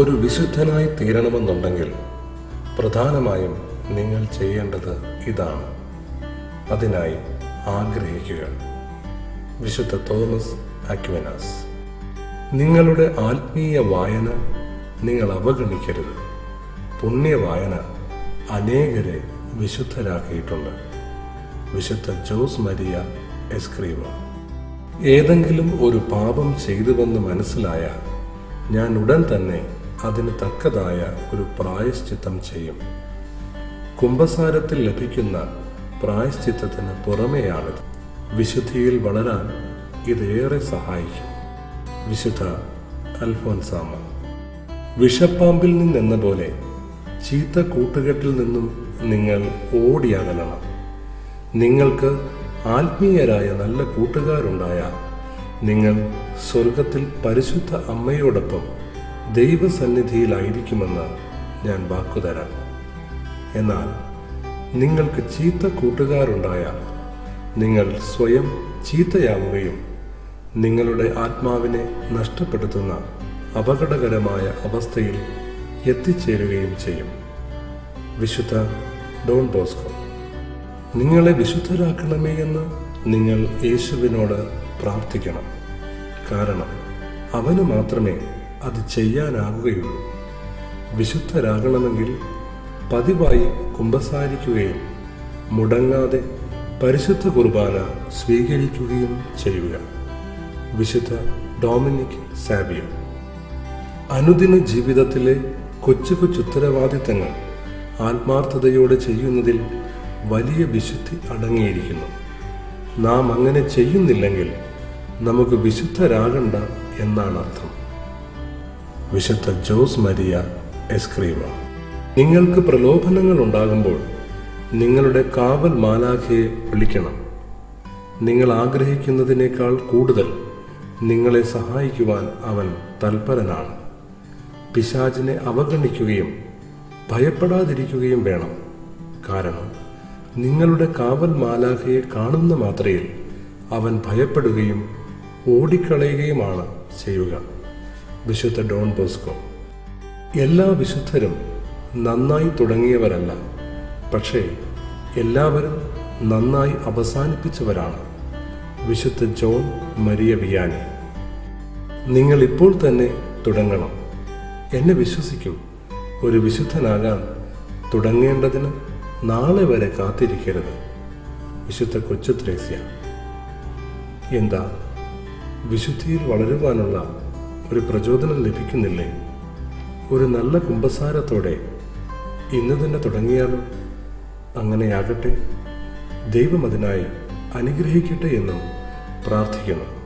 ഒരു വിശുദ്ധനായി തീരണമെന്നുണ്ടെങ്കിൽ പ്രധാനമായും നിങ്ങൾ ചെയ്യേണ്ടത് ഇതാണ്. അതിനായി ആഗ്രഹിക്കുക. വിശുദ്ധ തോമസ് അക്വിനാസ്. നിങ്ങളുടെ ആത്മീയ വായന നിങ്ങൾ അവഗണിക്കരുത്. പുണ്യവായന അനേകരെ വിശുദ്ധരാക്കിയിട്ടുണ്ട്. വിശുദ്ധ ജോസ് മരിയ എസ്ക്രീവ ഏതെങ്കിലും ഒരു പാപം ചെയ്തുവെന്ന് മനസ്സിലായാൽ ഞാൻ ഉടൻ തന്നെ അതിന് തക്കതായ ഒരു പ്രായശ്ചിത്തം ചെയ്യും. കുംഭസാരത്തിൽ ലഭിക്കുന്ന പ്രായശ്ചിത്തത്തിന് പുറമെയാണിത് വിശുദ്ധിയിൽ വളരാൻ ഇതേറെ സഹായിക്കും. വിശുദ്ധ അൽഫോൻസാമ വിഷപ്പാമ്പിൽ നിന്നെന്ന പോലെ ചീത്ത കൂട്ടുകെട്ടിൽ നിന്നും നിങ്ങൾ ഓടിയകലണം. നിങ്ങൾക്ക് ആത്മീയരായ നല്ല കൂട്ടുകാരുണ്ടായാൽ നിങ്ങൾ സ്വർഗത്തിൽ പരിശുദ്ധ അമ്മയോടൊപ്പം ദൈവസന്നിധിയിലായിരിക്കുമെന്ന് ഞാൻ വാക്കുതരാം. എന്നാൽ നിങ്ങൾക്ക് ചീത്ത കൂട്ടുകാരുണ്ടായാൽ നിങ്ങൾ സ്വയം ചീത്തയാവുകയും നിങ്ങളുടെ ആത്മാവിനെ നഷ്ടപ്പെടുത്തുന്ന അപകടകരമായ അവസ്ഥയിൽ എത്തിച്ചേരുകയും ചെയ്യും. വിശുദ്ധ ഡോൺ ബോസ്കോ നിങ്ങളെ വിശുദ്ധരാക്കണമേ എന്ന് നിങ്ങൾ യേശുവിനോട് പ്രാർത്ഥിക്കണം. കാരണം അവന് മാത്രമേ അത് ചെയ്യാനാകുകയുള്ളൂ വിശുദ്ധരാകണമെങ്കിൽ പതിവായി കുമ്പസാരിക്കുകയും മുടങ്ങാതെ പരിശുദ്ധ കുർബാന സ്വീകരിക്കുകയും ചെയ്യുക. വിശുദ്ധ ഡൊമിനിക് സാബിയോ അനുദിന ജീവിതത്തിലെ കൊച്ചു കൊച്ചുത്തരവാദിത്തങ്ങൾ ആത്മാർത്ഥതയോടെ ചെയ്യുന്നതിൽ വലിയ വിശുദ്ധി അടങ്ങിയിരിക്കുന്നു. നാം അങ്ങനെ ചെയ്യുന്നില്ലെങ്കിൽ നമുക്ക് വിശുദ്ധരാകണ്ട എന്നാണ് അർത്ഥം വിശുദ്ധ ജോസ് മരിയ എസ്ക്രീവ. നിങ്ങൾക്ക് പ്രലോഭനങ്ങൾ ഉണ്ടാകുമ്പോൾ നിങ്ങളുടെ കാവൽ മാലാഖയെ വിളിക്കണം. നിങ്ങൾ ആഗ്രഹിക്കുന്നതിനേക്കാൾ കൂടുതൽ നിങ്ങളെ സഹായിക്കുവാൻ അവൻ തൽപരനാണ്. പിശാചിനെ അവഗണിക്കുകയും ഭയപ്പെടാതിരിക്കുകയും വേണം. കാരണം നിങ്ങളുടെ കാവൽ മാലാഖയെ കാണുന്ന മാത്രയിൽ അവൻ ഭയപ്പെടുകയും ഓടിക്കളയുകയുമാണ് ചെയ്യുക. വിശുദ്ധ ഡോൺ ബോസ്കോ. എല്ലാ വിശുദ്ധരും നന്നായി തുടങ്ങിയവരല്ല. പക്ഷേ എല്ലാവരും നന്നായി അവസാനിപ്പിച്ചവരാണ്. വിശുദ്ധ ജോൺ മരിയ വിയാനി. നിങ്ങൾ ഇപ്പോൾ തന്നെ തുടങ്ങണം. എന്നെ വിശ്വസിക്കൂ. ഒരു വിശുദ്ധനാകാൻ തുടങ്ങേണ്ടതിന് നാളെ വരെ കാത്തിരിക്കരുത്. വിശുദ്ധ കൊച്ചു ത്രേസ്യ. എന്താ? വിശുദ്ധിയിൽ വളരുവാനുള്ള ഒരു പ്രചോദനം ലഭിക്കുന്നില്ലേ? ഒരു നല്ല കുംഭസാരത്തോടെ ഇന്ന് തന്നെ തുടങ്ങിയാലോ? അങ്ങനെയാകട്ടെ. ദൈവം അതിനായി അനുഗ്രഹിക്കട്ടെ എന്നും പ്രാർത്ഥിക്കുന്നു.